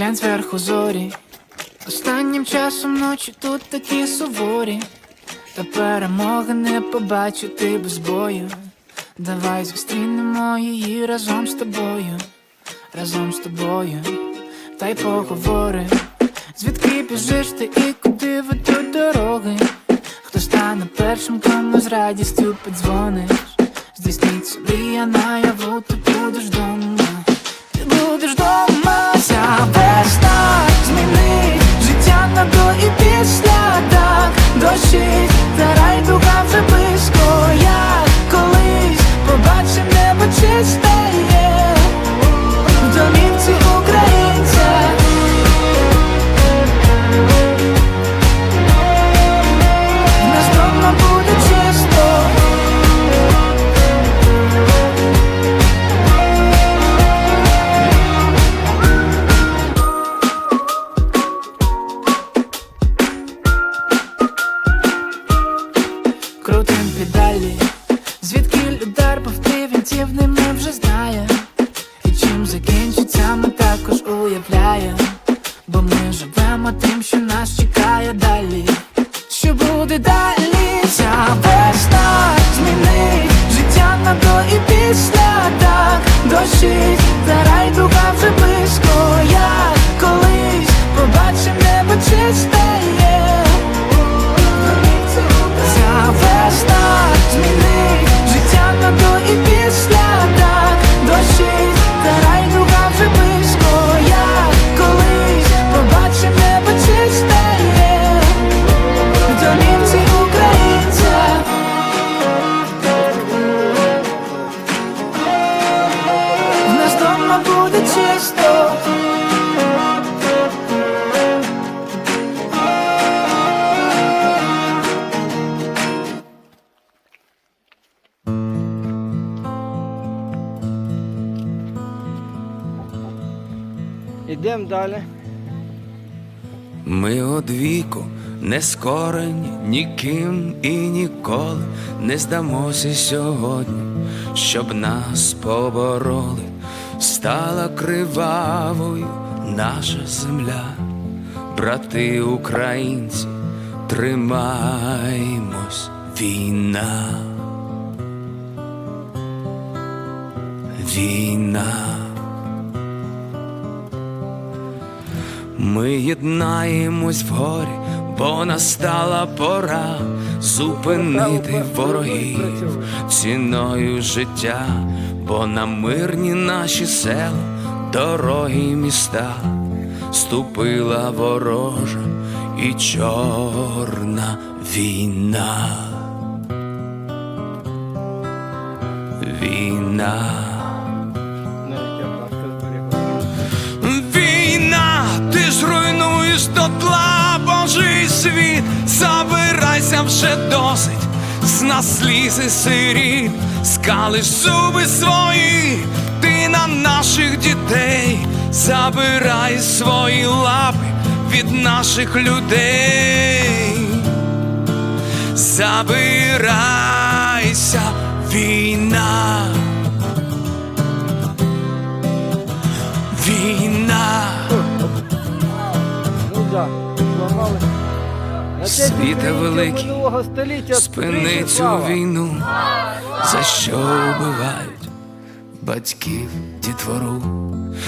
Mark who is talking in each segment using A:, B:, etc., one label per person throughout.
A: глянь зверху зорі. Останнім часом ночі тут такі суворі, та перемоги не побачити без бою. Давай зустрінемо її разом з тобою, разом з тобою, та й поговори. Звідки біжиш ти і куди ведуть дороги? Хто стане першим, кому з радістю подзвониш? Здійсниться мрія наяву, ти будеш дома. Ти будеш дома, до і після так. Дощить, та райдуга вже
B: Ідемо далі.
C: Ми одвіку не скорені ніким і ніколи не здамося сьогодні, щоб нас побороли, стала кривавою наша земля, брати українці, тримаймось, війна, війна. Ми єднаємось в горі, бо настала пора зупинити ворогів ціною життя, бо на мирні наші села, дороги й міста ступила ворожа і чорна війна. Війна. Руйнуєш дотла Божий світ, забирайся вже досить, з нас слізи сиріт, скалиш зуби свої, ти на наших дітей, забирай свої лапи від наших людей, забирайся. Війна, Світе
B: 10
C: великий, спини цю війну, за що вбивають батьків дітвору,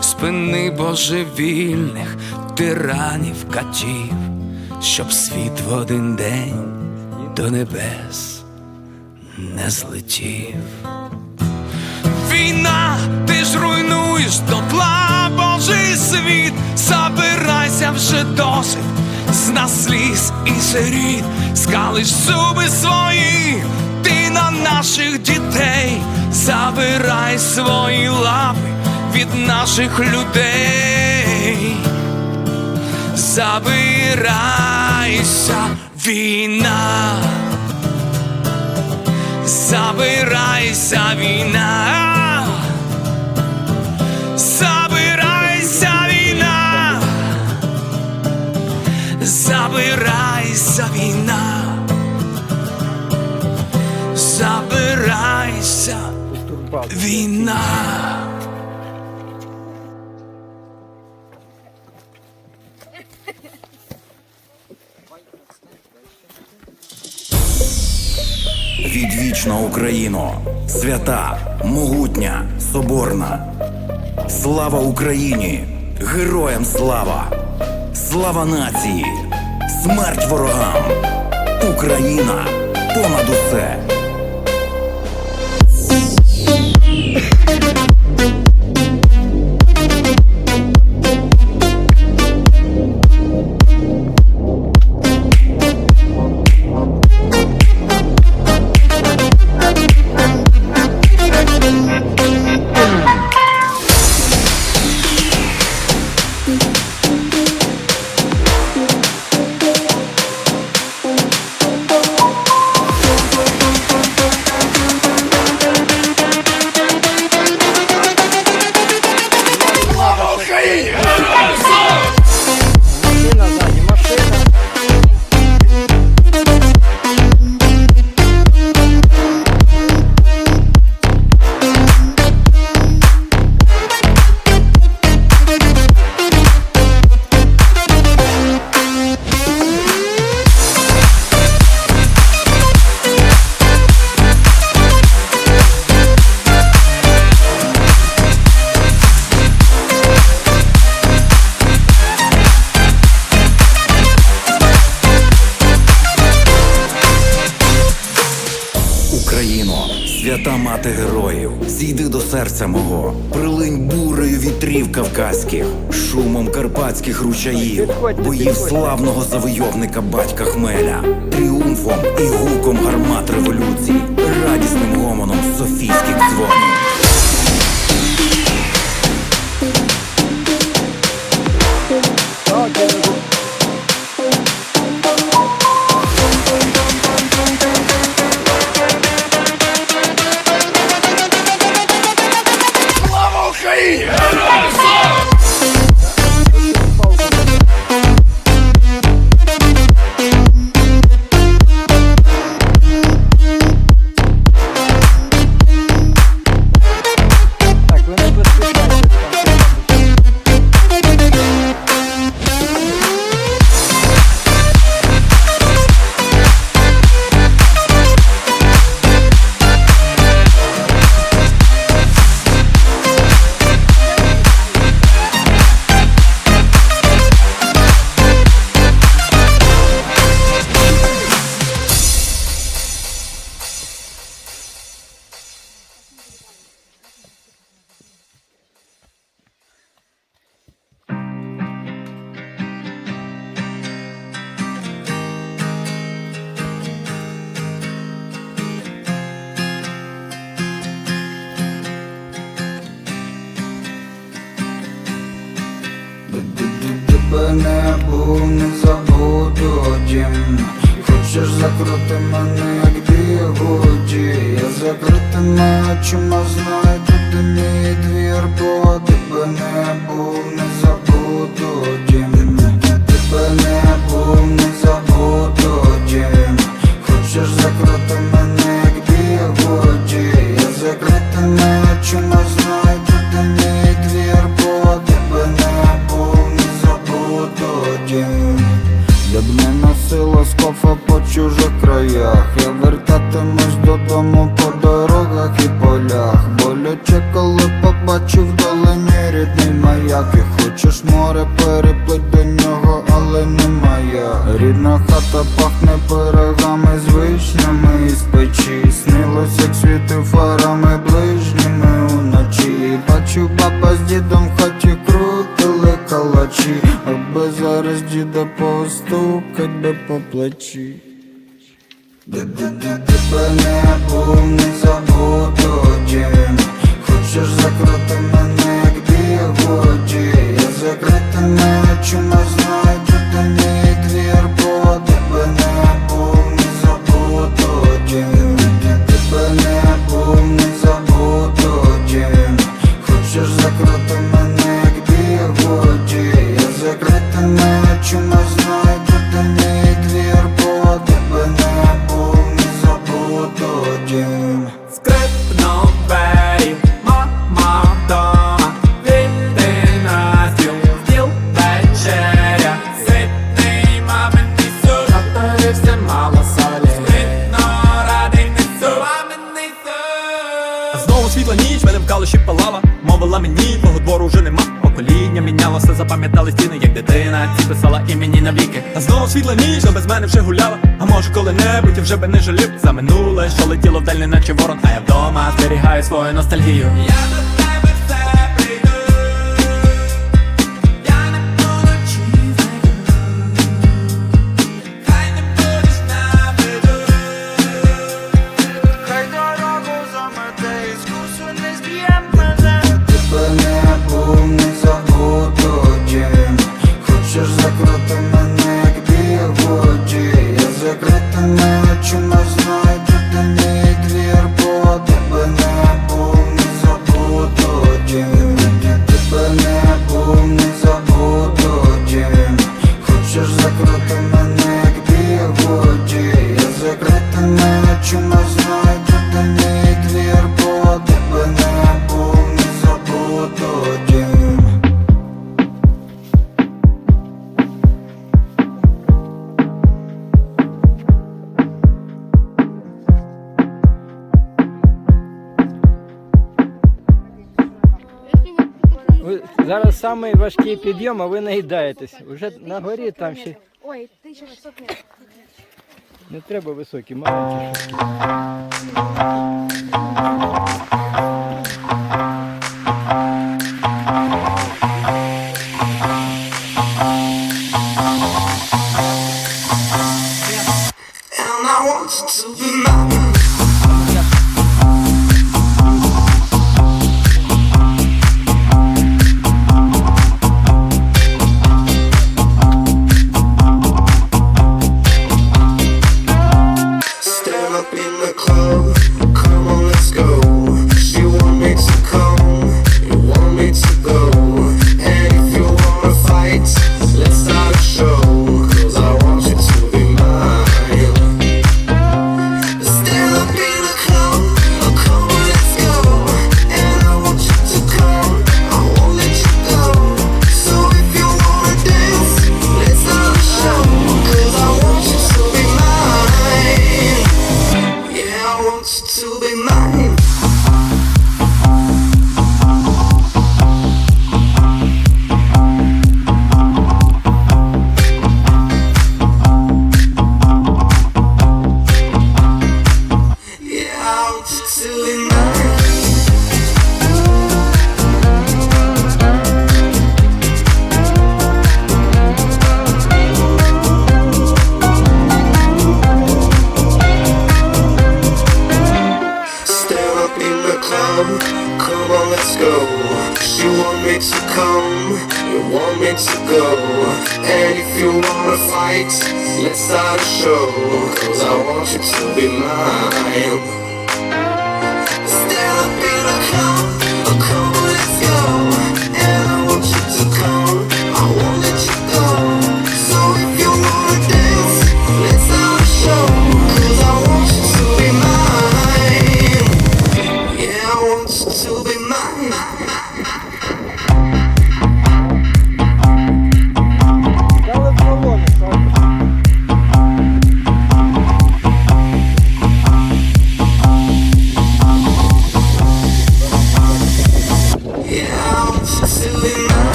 C: спини божевільних тиранів катів, щоб світ в один день до небес не злетів. Війна, ти ж руйнуєш дотла Божий світ, забирайся вже досить, з нас сліз і сиріт, скалиш зуби свої, ти на наших дітей, забирай свої лапи від наших людей, забирайся, війна. Забирайся, війна, Війна.
D: Відвічна Україно, свята, могутня, соборна. Слава Україні, героям слава, слава нації, смерть ворогам, Україна. Понад усе.
E: Música
D: Україно, свята мати героїв, зійди до серця мого, прилинь бурею вітрів кавказьких, шумом карпатських ручаїв, боїв славного завойовника батька Хмеля, тріумфом і гуком гармат революції, радісним гомоном софійських дзвонів.
E: Не
F: забуду дім. Хочеш закрути мене, як бігуді? Я закритими очима знайду, де мій двір Бо тебе не був, не забуду дорогах і полях. Боляче, коли побачив вдалині рідний маяк. І хочеш море переплить до нього, але не моя Рідна хата пахне пирогами з вишнями. Із печі Снилось, як світи фарами ближніми уночі. Бачу, баба з дідом в хаті крутили калачі. Аби зараз діда постукать би по плечі Тебе не був, не забуду дім Хочеш закрути мене, як бігуді Я закрити очима знайду, вже би не жалів за минуле, що летіло вдаль, не наче ворон, а я вдома зберігаю свою ностальгію. Я
E: Самий важкий підйом, а ви наїдаєтесь. Уже на горі там ще.
B: Ой, 1600 метрів.
E: Не треба високі, маленькі.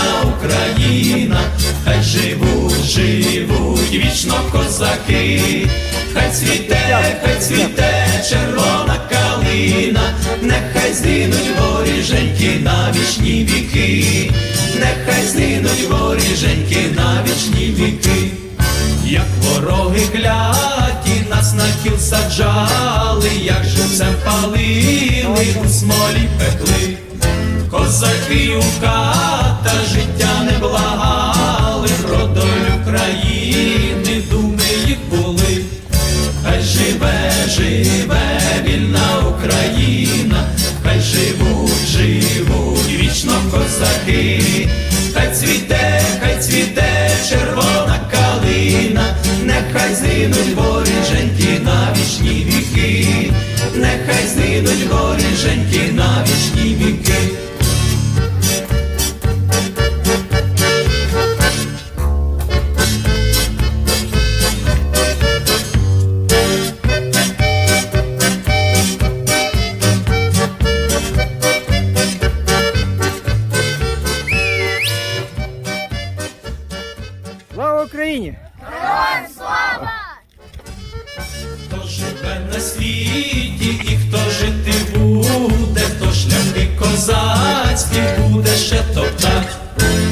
F: славна Україна, хай живуть, живуть вічно козаки, хай цвіте, хай цвіте, червона калина, нехай згинуть воріженьки на вічні віки, нехай
G: згинуть воріженьки на вічні віки, як вороги кляті, нас на кіл саджали, як живцем палили, у смолі пекли козаки у ката життя не благали, про долю країни, думи їх були. Хай живе, живе вільна Україна, хай живуть, живуть вічно козаки, хай цвіте, хай цвіте червона калина, нехай згинуть воріженьки на вічні віки, нехай згинуть воріженьки на вічні віки.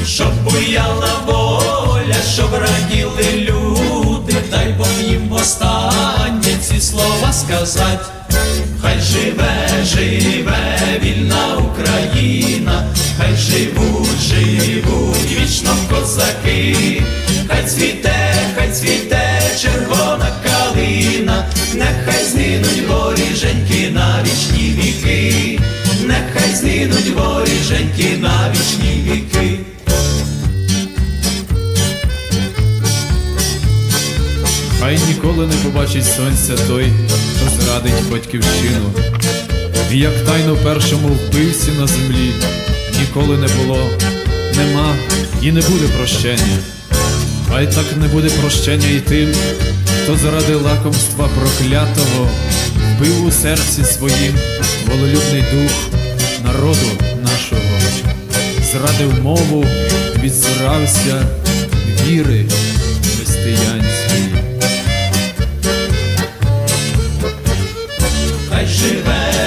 G: Щоб буяла воля, щоб раділи люди, дай Бог їм останнє ці слова сказать. Хай живе, живе вільна Україна, хай живуть, живуть вічно козаки, хай цвіте, хай цвіте червона калина, нехай згинуть воріженьки на вічні віки, нехай згинуть воріженьки на вічні віки.
H: Хай ніколи не побачить сонця той, хто зрадить батьківщину. І як тайно першому вбивці на землі ніколи не було, нема і не буде прощення. Хай так не буде прощення і тим, хто заради лакомства проклятого вбив у серці своїм волелюбний дух народу нашого, зрадив мову, відсурався віри християнської.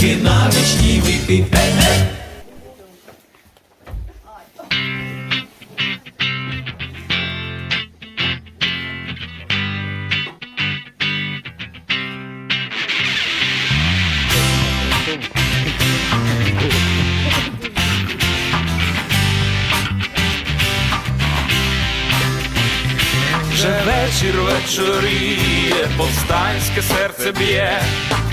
G: воріженьки на вічні віки.
I: Вже вечір вечоріє, повстанське серце б'є,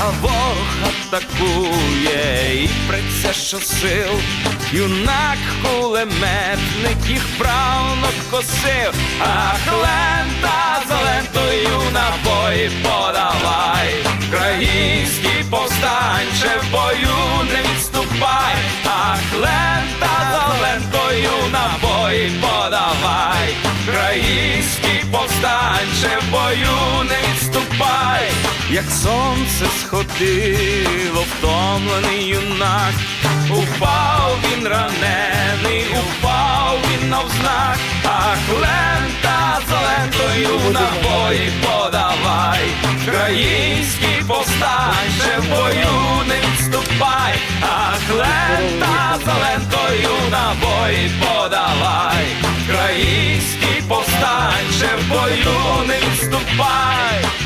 I: а ворог атакує і преться щосил, юнак кулеметник їх правно косив, ах, лента за лентою набої подавай, Український повстанче в бою не відступай, ах, лента за лентою набої подавай, Український повстанче в бою не відступай, як сонце сходило, втомлений юнак, упав він ранений, упав він навзнак, ах, лента за лентою набої подавай, Український повстанче в бою не відступай, ах, лента за лентою набої подавай, Український повстанче в бою не відступай.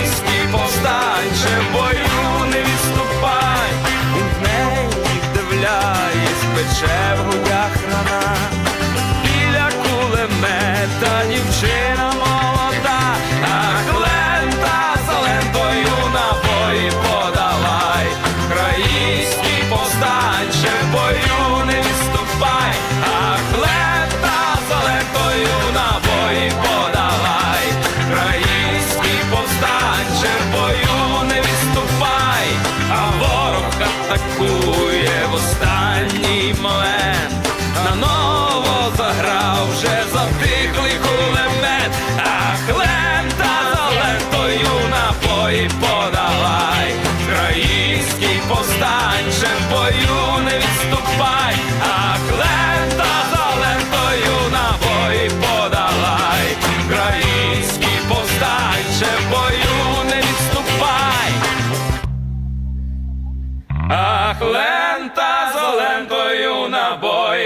I: вдивляєсь,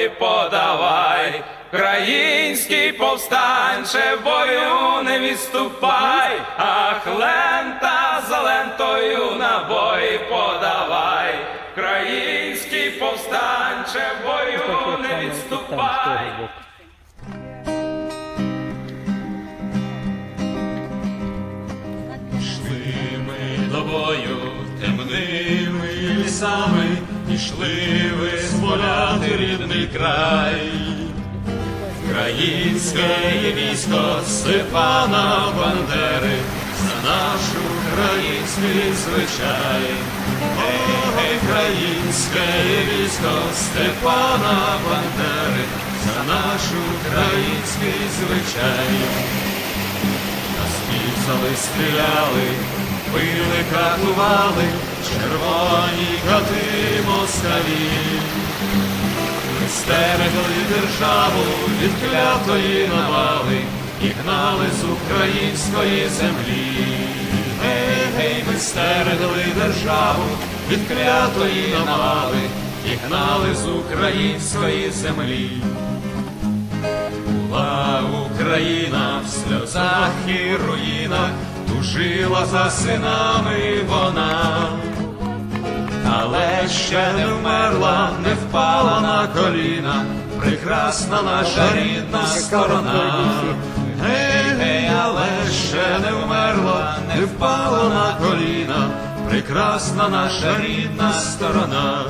I: подавай, Український повстанче бою не відступай, ах, лента за лентою набої подавай, Український повстанче бою не відступай.
H: Йшли ми до бою темними лісами, ішли визволяти рідний край. Українське військо Степана Бандери, за наш український звичай. Гей, українське військо Степана Бандери, за наш український звичай. Нас пізали, стріляли, били, катували, червоні коти москалі. Ми стерегли державу від клятої навали і гнали з української землі. Гей, гей, ми стерегли державу від клятої навали і гнали з української землі. Була Україна в сльозах і руїнах, тужила за синами вона, але ще не вмерла, не впала на коліна, прекрасна наша рідна сторона. Гей, гей, але ще не вмерла, не впала на коліна, прекрасна наша рідна сторона.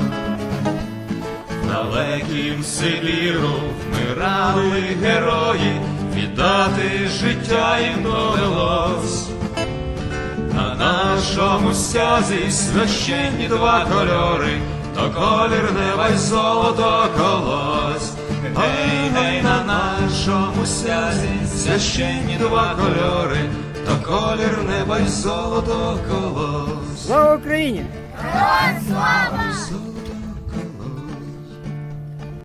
H: Далеким Сибіру вмирали герої, віддати життя їм довелось. На нашому стязі священні два кольори, то колір неба й золото колось. Гей, гей, на нашому стязі священні два кольори, то колір неба й золото колось.
E: Слава Україні!
B: Слава!